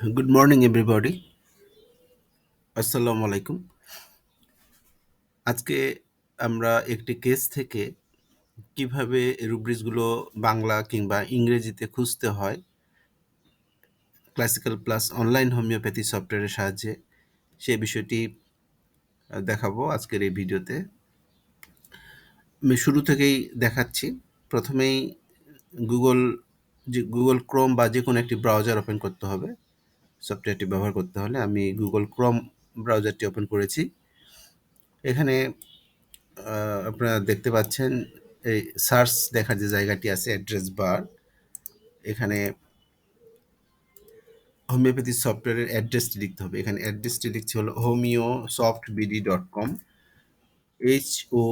Good morning everybody আসসালামু আলাইকুম আজকে আমরা একটি কেস থেকে কীভাবে রুব্রিক্সগুলো বাংলা কিংবা ইংরেজিতে খুঁজতে হয় ক্লাসিক্যাল প্লাস অনলাইন হোমিওপ্যাথি সফটওয়্যারের সাহায্যে, সে বিষয়টি দেখাবো আজকের এই ভিডিওতে। আমি শুরু থেকেই দেখাচ্ছি। প্রথমেই গুগল যে গুগল ক্রোম বা যে কোনো একটি ব্রাউজার ওপেন করতে হবে। সফটওয়্যারটি ব্যবহার করতে হলে আমি গুগল ক্রোম ব্রাউজারটি ওপেন করেছি। এখানে আপনারা দেখতে পাচ্ছেন এই সার্চ দেখার যে জায়গাটি আছে অ্যাড্রেস বার এখানে হোমিওপ্যাথি সফটওয়্যারের অ্যাড্রেসটি লিখতে হবে। এখানে অ্যাড্রেসটি লিখছে হলো homeo soft B D dot com H O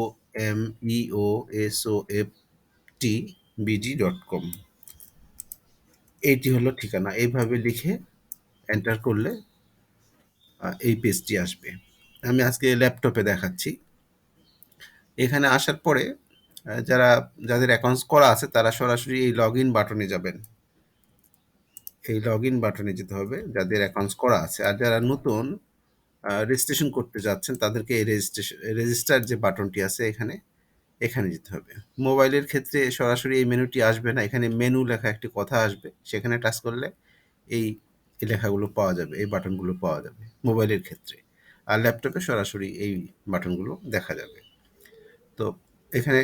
M E O S O F T B D dot com এইটি হলো ঠিকানা। এইভাবে লিখে এন্টার করলে এই পেজটি আসবে। আমি আজকে ল্যাপটপে দেখাচ্ছি। এখানে আসার পরে যারা, যাদের অ্যাকাউন্টস করা আছে, তারা সরাসরি এই লগ ইন বাটনে যাবেন। এই লগ ইন বাটনে যেতে হবে, যাদের অ্যাকাউন্টস করা আছে। আর যারা নতুন রেজিস্ট্রেশন করতে যাচ্ছেন, তাদেরকে এই রেজিস্ট্রেশন রেজিস্টার যে বাটনটি আছে এখানে এখানে যেতে হবে। মোবাইলের ক্ষেত্রে সরাসরি এই মেনুটি আসবে না। এখানে মেনু লেখা একটি কথা আসবে। সেখানে টাচ করলে এই এই লেখাগুলো পাওয়া যাবে, এই বাটনগুলো পাওয়া যাবে মোবাইলের ক্ষেত্রে। আর ল্যাপটপে সরাসরি এই বাটনগুলো দেখা যাবে। তো এখানে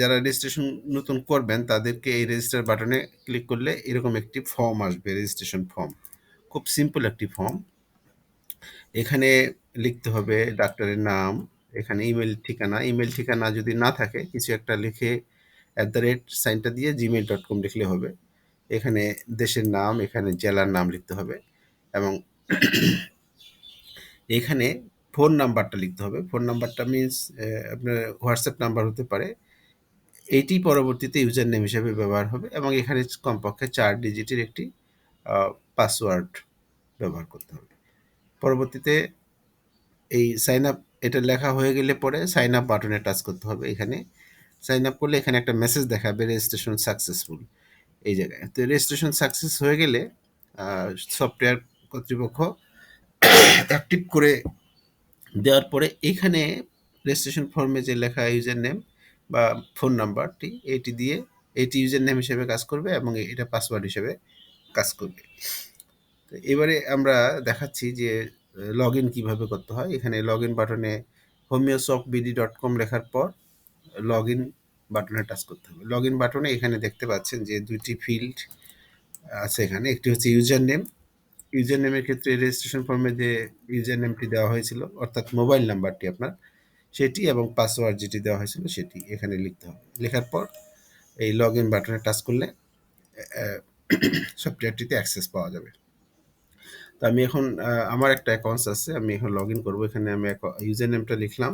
যারা রেজিস্ট্রেশন নতুন করবেন, তাদেরকে এই রেজিস্টার বাটনে ক্লিক করলে এরকম একটি ফর্ম আসবে, রেজিস্ট্রেশন ফর্ম। খুব সিম্পল একটি ফর্ম। এখানে লিখতে হবে ডাক্তারের নাম, এখানে ইমেল ঠিকানা। ইমেল ঠিকানা যদি না থাকে, কিছু একটা লিখে অ্যাট দ্য রেট সাইনটা দিয়ে জিমেল ডট কম লিখলে হবে। এখানে দেশের নাম, এখানে জেলার নাম লিখতে হবে এবং এখানে ফোন নাম্বারটা লিখতে হবে। ফোন নাম্বারটা মিনস আপনার হোয়াটসঅ্যাপ নাম্বার হতে পারে। এইটি পরবর্তীতে ইউজার নেম হিসেবে ব্যবহার হবে এবং এখানে কমপক্ষে চার ডিজিটের একটি পাসওয়ার্ড ব্যবহার করতে হবে। পরবর্তীতে এই সাইন আপ এটা লেখা হয়ে গেলে পরে সাইন আপ বাটনে টাচ করতে হবে এখানে। সাইন আপ করলে এখানে একটা মেসেজ দেখাবে রেজিস্ট্রেশন সাকসেসফুল এই জায়গায়। তো রেজিস্ট্রেশন সাকসেস হয়ে গেলে সফটওয়্যার কর্তৃপক্ষ অ্যাক্টিভ করে দেওয়ার পরে এখানে রেজিস্ট্রেশন ফর্মে যে লেখা ইউজার নেম বা ফোন নাম্বারটি এটি দিয়ে এটি ইউজার নেম হিসেবে কাজ করবে এবং এটা পাসওয়ার্ড হিসেবে কাজ করবে। তো এবারে আমরা দেখাচ্ছি যে লগ ইন কীভাবে করতে হয়। এখানে লগ ইন বাটনে হোমিওসফট বিডি ডট কম লেখার পর লগ ইন বাটনে টাচ করতে হবে। লগ ইন বাটনে এখানে দেখতে পাচ্ছেন যে দুইটি ফিল্ড আছে এখানে। একটি হচ্ছে ইউজার নেম ইউজার নেমের ক্ষেত্রে রেজিস্ট্রেশন ফর্মে যে ইউজার নেমটি দেওয়া হয়েছিল, অর্থাৎ মোবাইল নাম্বারটি আপনার, সেটি এবং পাসওয়ার্ড যেটি দেওয়া হয়েছিল সেটি এখানে লিখতে হবে। লেখার পর এই লগ ইন বাটনে টাচ করলে সফটওয়্যারটিতে অ্যাক্সেস পাওয়া যাবে। তো আমি এখন আমার একটা অ্যাকাউন্টস আছে, আমি এখন লগ ইন করব। এখানে আমি ইউজার নেমটা লিখলাম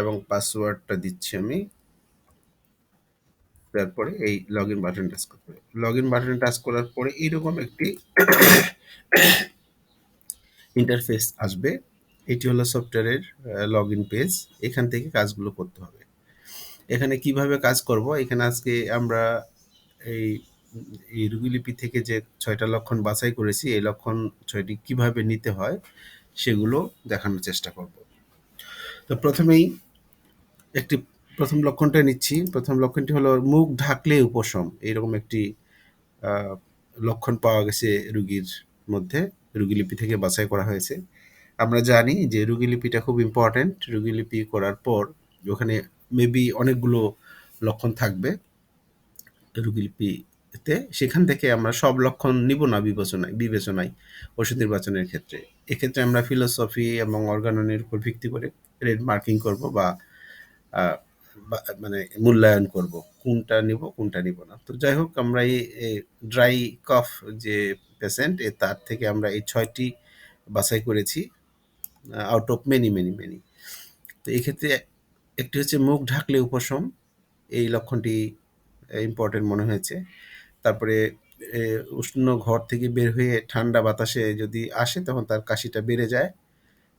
এবং পাসওয়ার্ডটা দিচ্ছি আমি। তারপরে এই লগ ইন বাটন টাচ করতে হবে লগ ইন বাটন টাচ করার পরে এইরকম একটি ইন্টারফেস আসবে। এটি হলো সফটওয়্যারের লগ ইন পেজ এখান থেকে কাজগুলো করতে হবে। এখানে কীভাবে কাজ করব? এখানে আজকে আমরা এই এই রুগীলিপি থেকে যে ছয়টা লক্ষণ বাছাই করেছি, এই লক্ষণ ছয়টি কীভাবে নিতে হয়, সেগুলো দেখানোর চেষ্টা করব। তো প্রথমেই একটি প্রথম লক্ষণটা নিচ্ছি। প্রথম লক্ষণটি হলো মুখ ঢাকলে উপশম। এইরকম একটি লক্ষণ পাওয়া গেছে রুগীর মধ্যে। রুগীলিপি থেকে বাছাই করা হয়েছে। আমরা জানি যে রুগীলিপিটা খুব ইম্পর্ট্যান্ট রুগীলিপি করার পর ওখানে মেবি অনেকগুলো লক্ষণ থাকবে রুগীলিপিতে। সেখান থেকে আমরা সব লক্ষণ নিব না বিবেচনায় বিবেচনায় ওষুধ নির্বাচনের ক্ষেত্রে। এক্ষেত্রে আমরা ফিলোসফি এবং অর্গাননের উপর ভিত্তি করে রেড মার্কিং করব বা- মানে মূল্যায়ন করব, কোনটা নিব কোনটা নিব না। তো যাই হোক, আমরা এই ড্রাই কফ যে পেশেন্ট এ তার থেকে আমরা এই ছয়টি বাছাই করেছি out of many many many তো এক্ষেত্রে একটি হচ্ছে মুখ ঢাকলে উপশম, এই লক্ষণটি ইম্পর্টেন্ট মনে হয়েছে। তারপরে উষ্ণ ঘর থেকে বের হয়ে ঠান্ডা বাতাসে যদি আসে, তখন তার কাশিটা বেড়ে যায়।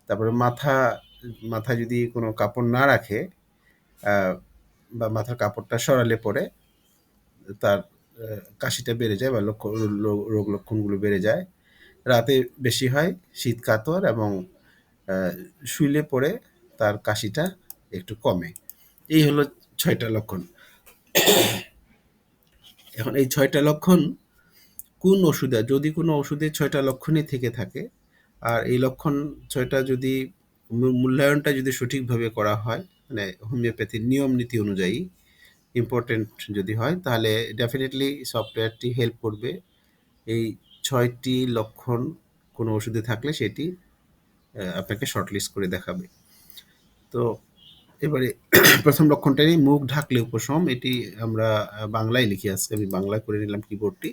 তারপরে মাথা মাথায় যদি কোনো কাপড় না রাখে বা মাথার কাপড়টা সরালে পরে তার কাশিটা বেড়ে যায় বা লক্ষ রোগ রোগ লক্ষণগুলো বেড়ে যায়। রাতে বেশি হয় শীত কাতর এবং শুইলে পরে তার কাশিটা একটু কমে। এই হলো ছয়টা লক্ষণ। এখন এই ছয়টা লক্ষণ কোন ওষুধে, যদি কোনো ওষুধে ছয়টা লক্ষণই থেকে থাকে, আর এই লক্ষণ ছয়টা যদি মূল্যায়নটা যদি সঠিকভাবে করা হয় মানে হোমিওপ্যাথির নিয়ম নীতি অনুযায়ী ইম্পর্টেন্ট যদি হয়, তাহলে ডেফিনেটলি সফটওয়্যারটি হেল্প করবে। এই ছয়টি লক্ষণ কোনো ওষুধে থাকলে সেটি আপনাকে শর্টলিস্ট করে দেখাবে। তো এবারে প্রথম লক্ষণটাই মুখ ঢাকলে উপশম, এটি আমরা বাংলায় লিখে আসছি আমি বাংলায় করে নিলাম কিবোর্ডটি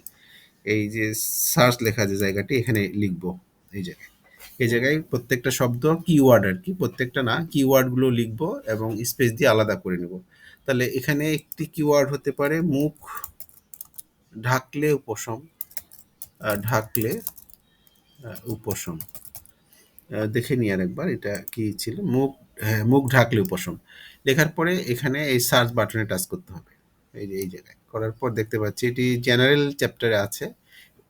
এই যে সার্চ লেখা যে জায়গাটি, এখানে লিখব। এই জায়গায় এই জায়গায় প্রত্যেকটা শব্দ কিওয়ার্ড আর কি, প্রত্যেকটা না কিওয়ার্ডগুলো লিখব এবং স্পেস দিয়ে আলাদা করে নেব। তাহলে এখানে একটি কিওয়ার্ড হতে পারে মুখ ঢাকলে উপশম ঢাকলে উপশম। দেখে নিই আর একবার এটা কি ছিল? মুখ হ্যাঁ মুখ ঢাকলে উপশম। লেখার পরে এখানে এই সার্চ বাটনে টাচ করতে হবে। এই যে, এই জায়গায়। করার পর দেখতে পাচ্ছি এটি জেনারেল চ্যাপ্টারে আছে।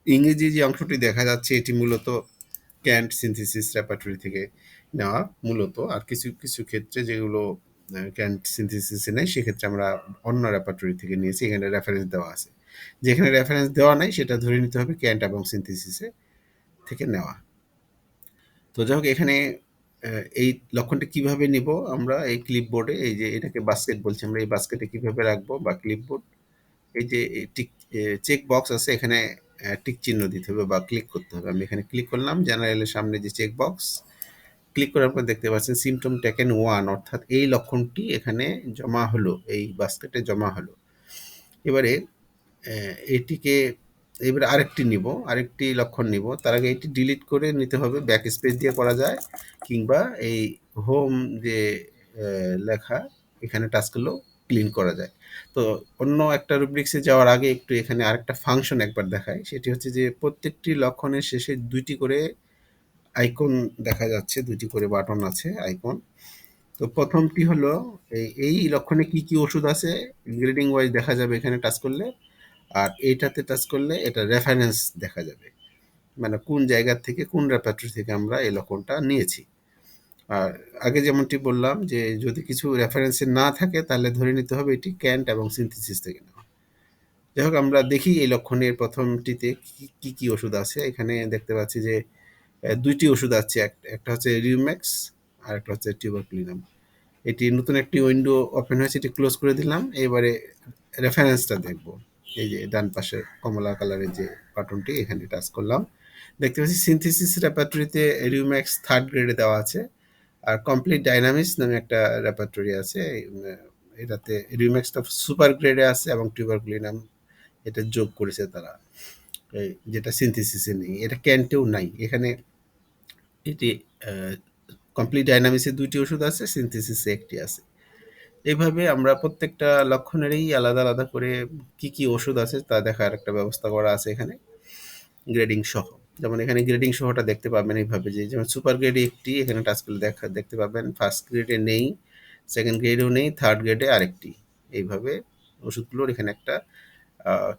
ইংরেজি যে অংশটি দেখা যাচ্ছে, এটি মূলত ক্যান্ট সিনথেসিস রেপার্টরি থেকে নেওয়া মূলত। আর কিছু কিছু ক্ষেত্রে যেগুলো ক্যান্ট সিনথেসিসে নেই, সেক্ষেত্রে আমরা অন্য রেপার্টরি থেকে নিয়েছি, এখানে রেফারেন্স দেওয়া আছে। যেখানে রেফারেন্স দেওয়া নাই, সেটা ধরে নিতে হবে ক্যান্ট এবং সিনথেসিসে থেকে নেওয়া। তো যাই হোক, এখানে এই লক্ষণটা কীভাবে নিব আমরা? এই ক্লিপবোর্ডে এই যে এটাকে বাস্কেট বলছি আমরা, এই বাস্কেটে কীভাবে রাখব বা ক্লিপবোর্ড এই যে চেক বক্স আছে, এখানে টিক চিহ্ন দিতে হবে বা ক্লিক করতে হবে। আমি এখানে ক্লিক করলাম জেনারেলের সামনে যে চেক বক্স ক্লিক করার পর দেখতে পাচ্ছেন সিমটম টেকেন ওয়ান অর্থাৎ এই লক্ষণটি এখানে জমা হলো, এই বাস্কেটে জমা হলো। এবারে এটিকে এবারে আরেকটি নিব, আরেকটি লক্ষণ নিব। তার আগে এটি ডিলিট করে নিতে হবে ব্যাক স্পেস দিয়ে করা যায়, কিংবা এই হোম যে লেখা এখানে টাচ করলেও ক্লিন করা যায়। তো অন্য একটা রুব্রিক্সে যাওয়ার আগে একটু এখানে আরেকটা ফাংশন একবার দেখায় সেটি হচ্ছে যে প্রত্যেকটি লক্ষণের শেষে দুইটি করে আইকন দেখা যাচ্ছে দুটি করে বাটন আছে, আইকন। তো প্রথমটি হলো, এই এই লক্ষণে কি কি ওষুধ আছে? গ্রেডিং ওয়াইজ দেখা যাবে এখানে টাচ করলে। আর এইটাতে টাচ করলে এটা রেফারেন্স দেখা যাবে। মানে কোন জায়গা থেকে, কোন রেপার্টরি থেকে আমরা এই লক্ষণটা নিয়েছি। আর আগে যেমনটি বললাম যে যদি কিছু রেফারেন্সে না থাকে, তাহলে ধরে নিতে হবে এটি ক্যান্ট এবং সিনথেসিস থেকে নেওয়া। যাই হোক, আমরা দেখি এই লক্ষণের প্রথমটিতে কি কি ওষুধ আছে। এখানে দেখতে পাচ্ছি যে দুইটি ওষুধ আছে। এক- একটা হচ্ছে রিউম্যাক্স আর একটা হচ্ছে টিউবারকুলিনাম এটি নতুন একটি উইন্ডো ওপেন হয়েছে, এটি ক্লোজ করে দিলাম। এবারে রেফারেন্সটা দেখব। এই যে ডান পাশে কমলা কালারের যে বাটনটি এখানে টাচ করলাম। দেখতে পাচ্ছি সিনথেসিস রেপার্টরিতে রিউম্যাক্স থার্ড গ্রেডে দেওয়া আছে। আর কমপ্লিট ডাইনামিক্স নামে একটা রেপার্টরি আছে এটাতে রিউম্যাক্সটা সুপার গ্রেডে আছে এবং টিউবারকুলিনাম এটা যোগ করেছে তারা। যেটা সিনথেসিসে নেই এটা ক্যান্টেও নাই এখানে এটি কমপ্লিট ডাইনামিক্সে দুইটি ওষুধ আছে সিনথেসিসে একটি আছে। এইভাবে আমরা প্রত্যেকটা লক্ষণেরই আলাদা আলাদা করে কি কি ওষুধ আছে তা দেখার একটা ব্যবস্থা করা আছে এখানে গ্রেডিং সহ। যেমন এখানে গ্রেডিং সহটা দেখতে পাবেন এইভাবে যে যেমন সুপার গ্রেডে একটি, এখানে টাচ করলে দেখা, দেখতে পাবেন। ফার্স্ট গ্রেডে নেই সেকেন্ড গ্রেডেও নেই থার্ড গ্রেডে আরেকটি। এইভাবে ওষুধগুলোর এখানে একটা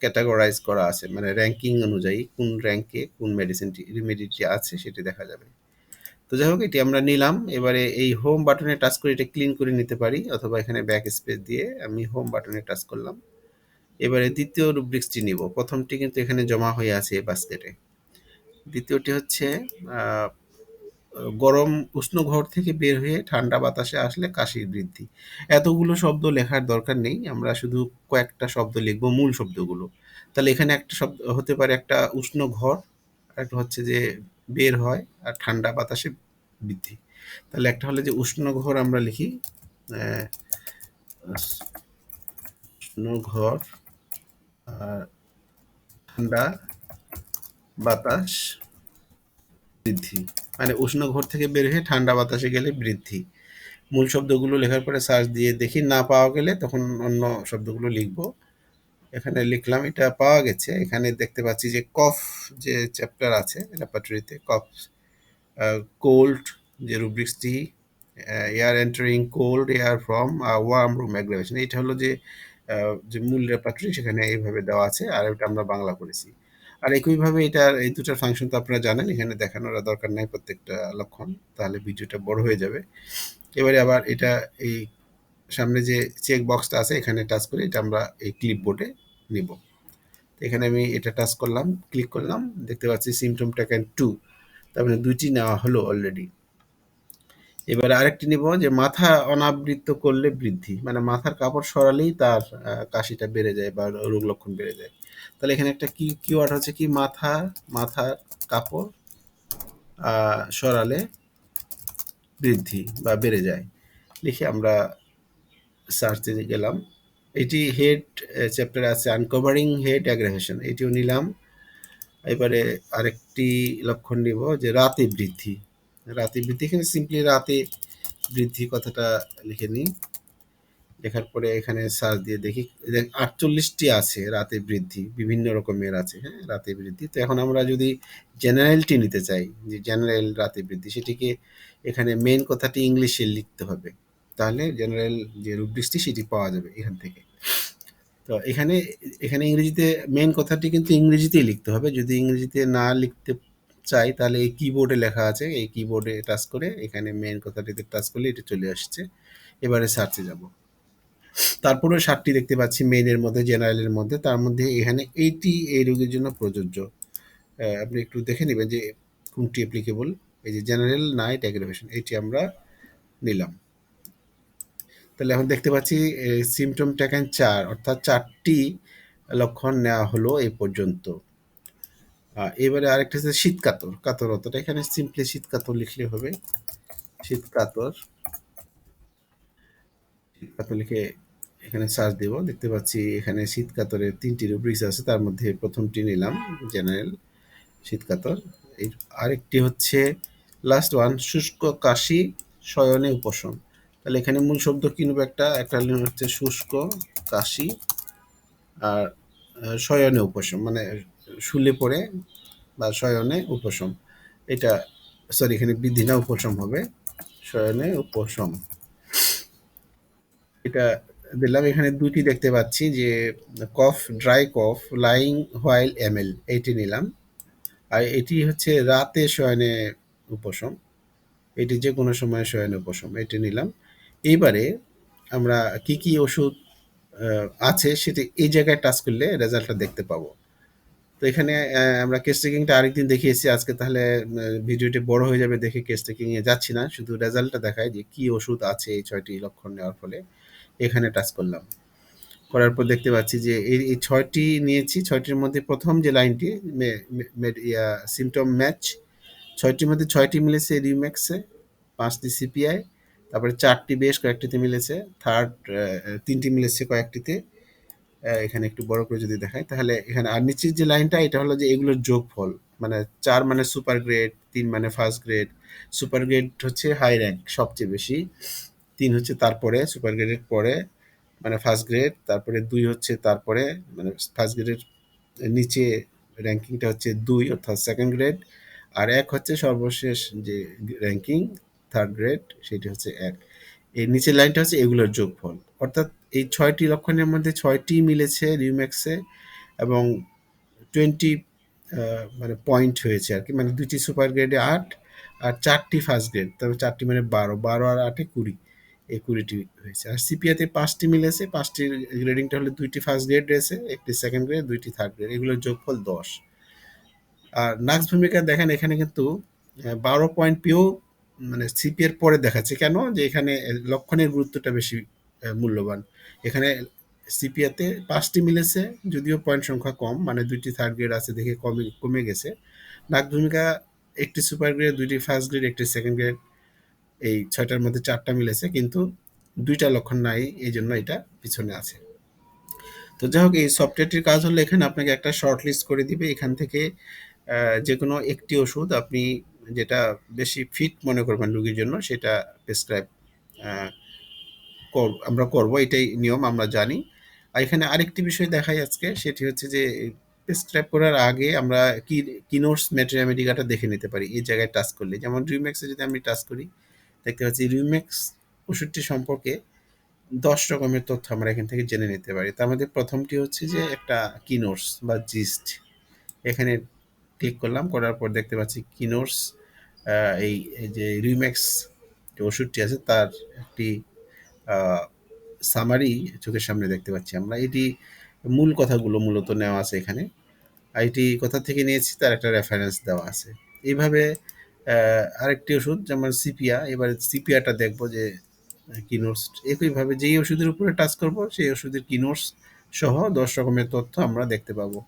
ক্যাটাগরাইজ করা আছে। মানে র্যাঙ্কিং অনুযায়ী কোন র্যাঙ্কে কোন মেডিসিনটি রেমেডিটি আছে সেটি দেখা যাবে। তো যাই হোক, এটি আমরা নিলাম। এবারে এই হোম বাটনে টাচ করে এটা ক্লিন করে নিতে পারি, অথবা এখানে ব্যাক স্পেস দিয়ে আমি হোম বাটনে টাচ করলাম। এবারে দ্বিতীয় রুব্রিক্সটি নিব। প্রথমটি কিন্তু এখানে জমা হয়ে আছে বাস্কেটে দ্বিতীয়টি হচ্ছে গরম উষ্ণ ঘর থেকে বের হয়ে ঠান্ডা বাতাসে আসলে কাশির বৃদ্ধি। এতগুলো শব্দ লেখার দরকার নেই, আমরা শুধু কয়েকটা শব্দ লিখব, মূল শব্দগুলো। তাহলে এখানে একটা শব্দ, হতে পারে একটা উষ্ণ ঘর, একটা হচ্ছে যে বের হয় আর ঠান্ডা বাতাসে বৃদ্ধি। তাহলে একটা হলো যে উষ্ণ ঘর আমরা লিখি উষ্ণ ঘর আর ঠান্ডা বাতাস বৃদ্ধি। মানে উষ্ণ ঘর থেকে বের হয়ে ঠান্ডা বাতাসে গেলে বৃদ্ধি। মূল শব্দগুলো লেখার পরে সার্চ দিয়ে দেখি না পাওয়া গেলে তখন অন্য শব্দগুলো লিখব। এখানে লিখলাম, এটা পাওয়া গেছে। এখানে দেখতে পাচ্ছি যে কফ যে চ্যাপ্টার আছে রেপার্টরিতে কফ কোল্ড যে রুব্রিক্সটি air entering cold air from warm room aggravation. এটা হলো যে যে মূল রেপার্টরি সেখানে এইভাবে দেওয়া আছে, আর এটা আমরা বাংলা করেছি। আর একইভাবে এটার, এই দুটার ফাংশন তো আপনারা জানেন, এখানে দেখানোর দরকার নাই প্রত্যেকটা লক্ষণ, তাহলে ভিডিওটা বড় হয়ে যাবে। এবারে আবার এটা, এই সামনে যে চেক বক্সটা আছে, এখানে টাচ করে এটা আমরা এই ক্লিপ বোর্ডে নিব। এখানে আমি এটা টাচ করলাম ক্লিক করলাম, দেখতে পাচ্ছি সিমটম ট্যাকেন টু তার মানে দুইটি নেওয়া হলো অলরেডি এবারে আরেকটি নিব, যে মাথা অনাবৃত করলে বৃদ্ধি মানে মাথার কাপড় সরালেই তার কাশিটা বেড়ে যায় বা রোগ লক্ষণ বেড়ে যায়। তাহলে এখানে একটা কি কিওয়ার্ড হচ্ছে কি? মাথা, মাথার কাপড় সরালে বৃদ্ধি বা বেড়ে যায়। লিখে আমরা সার্চে গেলাম। এটি হেড চ্যাপ্টার আছে আনকভারিং হেড অ্যাগ্রাভেশন এটিও নিলাম। এবারে আরেকটি লক্ষণ নিব যে রাতে বৃদ্ধি। রাতে বৃদ্ধি, এখানে সিম্পলি রাতে বৃদ্ধি কথাটা লিখে নিই। লেখার পরে এখানে সার্চ দিয়ে দেখি। আটচল্লিশটি আছে রাতে বৃদ্ধি, বিভিন্ন রকমের আছে হ্যাঁ রাতে বৃদ্ধি। তো এখন আমরা যদি জেনারেলটি নিতে চাই, যে জেনারেল রাতে বৃদ্ধি, সেটিকে এখানে মেন কথাটি ইংলিশে লিখতে হবে। তাহলে জেনারেল যে রুব্রিক্সটি সেটি পাওয়া যাবে এখান থেকে। তো এখানে এখানে ইংরেজিতে মেন কথাটি কিন্তু ইংরেজিতেই লিখতে হবে। যদি ইংরেজিতে না লিখতে চাই, তাহলে এই কিবোর্ডে লেখা আছে। এই কিবোর্ডে টাচ করে এখানে মেন কথাটিতে টাচ করলে এটা চলে আসছে। এবারে সার্চে যাব। তারপরেও সাতটি দেখতে পাচ্ছি মেইনের মধ্যে, জেনারেলের মধ্যে। তার মধ্যে এখানে এইটি এই রোগীর জন্য প্রযোজ্য। আপনি একটু দেখে নেবেন যে কোনটি অ্যাপ্লিকেবল এই যে জেনারেল নাইট অ্যাগ্রাভেশন এটি আমরা নিলাম। তাহলে এখন দেখতে পাচ্ছি সিমটম ট্যাকেন চার অর্থাৎ চারটি লক্ষণ নেওয়া হলো এই পর্যন্ত। এবারে আরেকটা হচ্ছে শীত কাতর কাতরতাটা। এখানে সিম্পলি শীত কাতর লিখলে হবে। শীত কাতর শীত কাতর লিখে এখানে সার্চ দেব। দেখতে পাচ্ছি এখানে শীত কাতরের তিনটি রুব্রিক্স আছে। তার মধ্যে প্রথমটি নিলাম জেনারেল শীত কাতর এর আরেকটি হচ্ছে লাস্ট ওয়ান শুষ্ক কাশি, শয়নে উপশম। তাহলে এখানে মূল শব্দ কিনবো একটা? একটা হচ্ছে শুষ্ক কাশি আর শয়নে উপশম মানে শুলে পড়ে বা শয়নে উপশম। এটা সরি এখানে বৃদ্ধি না উপশম হবে, শয়নে উপশম। এটা দিলাম এখানে দুটি দেখতে পাচ্ছি, যে cough, dry cough, lying while M L, এইটি নিলাম। আর এটি হচ্ছে রাতে শয়নে উপশম, এটি যে কোনো সময় শয়নে উপশম, এটি নিলাম। এইবারে আমরা কি কি ওষুধ আছে সেটি এই জায়গায় টাচ করলে রেজাল্টটা দেখতে পাবো। তো এখানে আমরা কেস টেকিংটা আরেকদিন দেখিয়েছি, আজকে তাহলে ভিডিওটি বড় হয়ে যাবে দেখে কেস টেকিং এ যাচ্ছি না, শুধু রেজাল্টটা দেখায় যে কি ওষুধ আছে এই ছয়টি লক্ষণ নেওয়ার ফলে। এখানে টাচ করলাম। করার পর দেখতে পাচ্ছি যে এই এই ছয়টি নিয়েছি, ছয়টির মধ্যে প্রথম যে লাইনটি সিমটম ম্যাচ ছয়টির মধ্যে ছয়টি মিলেছে রিম্যাক্সে পাঁচটি সিপিআই তারপরে চারটি বেশ কয়েকটিতে মিলেছে থার্ড তিনটি মিলেছে কয়েকটিতে। এখানে একটু বড় করে যদি দেখাই, তাহলে এখানে আর নিচের যে লাইনটা, এটা হলো যে এগুলোর যোগফল মানে চার মানে সুপার গ্রেড তিন মানে ফার্স্ট গ্রেড সুপার গ্রেড হচ্ছে হাই র্যাঙ্ক সবচেয়ে বেশি। তিন হচ্ছে তারপরে সুপার গ্রেডের পরে মানে ফার্স্ট গ্রেড তারপরে দুই হচ্ছে তারপরে মানে ফার্স্ট গ্রেডের নিচে র্যাঙ্কিংটা হচ্ছে দুই, অর্থাৎ সেকেন্ড গ্রেড আর এক হচ্ছে সর্বশেষ যে র্যাঙ্কিং থার্ড গ্রেড সেটি হচ্ছে এক। এই নিচের লাইনটা হচ্ছে এগুলোর যোগফল। অর্থাৎ এই ছয়টি লক্ষণের মধ্যে ছয়টি মিলেছে রিউম্যাক্সে এবং টোয়েন্টি মানে পয়েন্ট হয়েছে আর কি। মানে দুটি সুপার গ্রেডে আট আর চারটি ফার্স্ট গ্রেড তবে চারটি মানে বারো বারো আর আটে কুড়ি। এই কুড়িটি হয়েছে। আর সিপিআতে পাঁচটি মিলেছে পাঁচটির গ্রেডিংটা হলো দুইটি ফার্স্ট গ্রেড রয়েছে, একটি সেকেন্ড গ্রেড দুইটি থার্ড গ্রেড এগুলোর যোগফল দশ। আর নাক্স ভূমিকা দেখেন, এখানে কিন্তু বারো পয়েন্ট পেয়েও মানে সিপি এর পরে দেখাচ্ছে। কেন? যে এখানে লক্ষণের গুরুত্বটা বেশি মূল্যবান। এখানে সিপিআতে পাঁচটি মিলেছে, যদিও পয়েন্ট সংখ্যা কম মানে দুইটি থার্ড গ্রেড আছে দেখে কমে কমে গেছে। নাক ভূমিকা একটি সুপার গ্রেড দুইটি ফার্স্ট গ্রেড একটি সেকেন্ড গ্রেড এই ছয়টার মধ্যে চারটা মিলেছে, কিন্তু দুইটা লক্ষণ নাই, এই জন্য এটা পিছনে আছে। তো যাই হোক, এই সফটওয়্যারটির কাজ হলো এখানে আপনাকে একটা শর্ট লিস্ট করে দিবে। এখান থেকে যে কোনো একটি ওষুধ আপনি যেটা বেশি ফিট মনে করবেন রুগীর জন্য, সেটা প্রেসক্রাইব আমরা করব, এটাই নিয়ম, আমরা জানি। আর এখানে আরেকটি বিষয় দেখাই আজকে, সেটি হচ্ছে যে, প্রেসক্রাইব করার আগে আমরা কি কিনোর্স ম্যাটেরিয়া মেডিকাটা দেখে নিতে পারি, এই জায়গায় টাচ করলে। যেমন রিউম্যাক্সে যদি আমি টাচ করি দেখতে পাচ্ছি রিউম্যাক্স ওষুধটি সম্পর্কে দশ রকমের তথ্য আমরা এখান থেকে জেনে নিতে পারি। তার মধ্যে প্রথমটি হচ্ছে যে একটা কিনোর্স বা জিস্ট এখানে ক্লিক করলাম, করার পর দেখতে পাচ্ছি কিনোর্স এই যে রিমেক্স যে ওষুধটি আছে তার একটি সামারি চোখের সামনে দেখতে পাচ্ছি আমরা। এটি মূল কথাগুলো মূলত নেওয়া আছে এখানে। আইটি কোথা থেকে নিয়েছি তার একটা রেফারেন্স দেওয়া আছে। এইভাবে আরেকটি ওষুধ, যেমন সিপিয়া, এবার সিপিয়াটা দেখব যে কিনোর্স একইভাবে যেই ওষুধের উপরে টাচ করব, সেই ওষুধের কিনোর্স সহ দশ রকমের তথ্য আমরা দেখতে পাবো।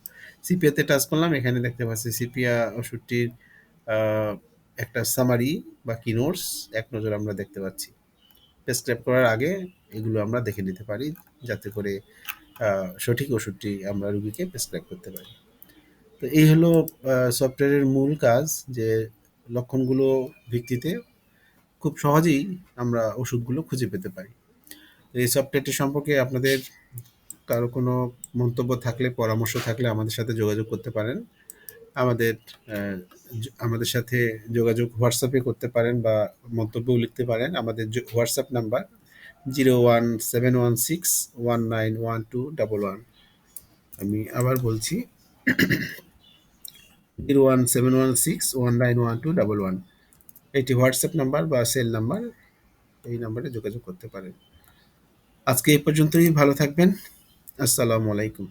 সিপিয়াতে টাচ করলাম, এখানে দেখতে পাচ্ছি সিপিয়া ওষুধটির একটা সামারি বা কিনোর্স এক নজর আমরা দেখতে পাচ্ছি। প্রেসক্রাইব করার আগে এগুলো আমরা দেখে নিতে পারি, যাতে করে সঠিক ওষুধটি আমরা রুগীকে প্রেসক্রাইব করতে পারি। তো এই হলো সফটওয়্যারের মূল কাজ যে লক্ষণগুলো ভিত্তিতে খুব সহজেই আমরা ওষুধগুলো খুঁজে পেতে পারি। এই সফটওয়্যারটি সম্পর্কে আপনাদের কারও কোনো মন্তব্য থাকলে, পরামর্শ থাকলে আমাদের সাথে যোগাযোগ করতে পারেন। আমাদের আমাদের সাথে যোগাযোগ হোয়াটসঅ্যাপে করতে পারেন বা মন্তব্যও লিখতে পারেন। আমাদের WhatsApp number zero one seven one six one nine one two double one. আমি আবার বলছি zero one seven one six one nine one two double one এটি হোয়াটসঅ্যাপ নাম্বার বা সেল নাম্বার এই নাম্বারে যোগাযোগ করতে পারেন। আজকে এই পর্যন্তই, ভালো থাকবেন। আসসালামু আলাইকুম।